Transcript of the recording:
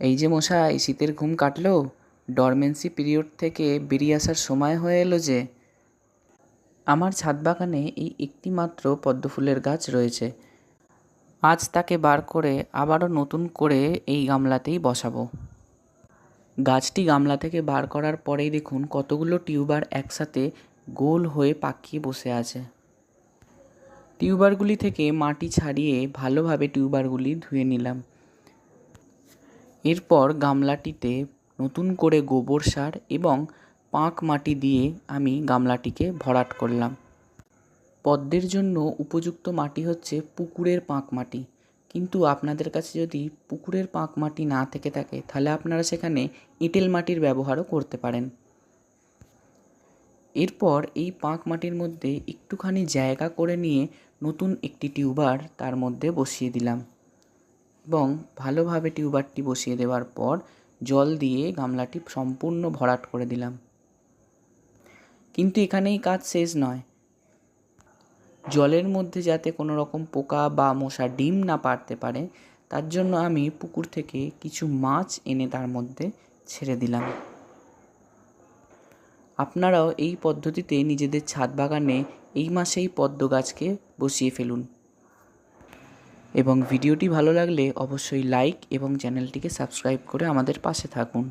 এই যে মশাই, শীতের ঘুম কাটলো? ডরমেন্সি পিরিয়ড থেকে বেরিয়ে আসার সময় হয়ে এলো যে। আমার ছাদ বাগানে এই একটি মাত্র পদ্ম ফুলের গাছ রয়েছে। আজ তাকে বার করে আবারও নতুন করে এই গামলাতেই বসাবো। গাছটি গামলা থেকে বার করার পরেই দেখুন কতগুলো টিউবার একসাথে গোল হয়ে পাকিয়ে বসে আছে। টিউবারগুলি থেকে মাটি ছাড়িয়ে ভালোভাবে টিউবারগুলি ধুয়ে নিলাম। এরপর গামলাটিতে নতুন করে গোবর সার এবং পাঁক মাটি দিয়ে আমি গামলাটিকে ভরাট করলাম। পদ্মের জন্য উপযুক্ত মাটি হচ্ছে পুকুরের পাঁক মাটি। কিন্তু আপনাদের কাছে যদি পুকুরের পাঁক মাটি না থেকে থাকে, তাহলে আপনারা সেখানে এঁটেল মাটির ব্যবহারও করতে পারেন। এরপর এই পাঁক মাটির মধ্যে একটুখানি জায়গা করে নিয়ে নতুন একটি টিউবার তার মধ্যে বসিয়ে দিলাম। এবং ভালোভাবে টিউবারটি বসিয়ে দেওয়ার পর জল দিয়ে গামলাটি সম্পূর্ণ ভরাট করে দিলাম। কিন্তু এখানেই কাজ শেষ নয়। জলের মধ্যে যাতে কোনো রকম পোকা বা মশা ডিম না পারতে পারে, তার জন্য আমি পুকুর থেকে কিছু মাছ এনে তার মধ্যে ছেড়ে দিলাম। আপনারাও এই পদ্ধতিতে নিজেদের ছাদ বাগানে এই মাসেই পদ্ম গাছকে বসিয়ে ফেলুন। এবং ভিডিওটি ভালো লাগলে অবশ্যই লাইক এবং চ্যানেলটিকে সাবস্ক্রাইব করে আমাদের পাশে থাকুন।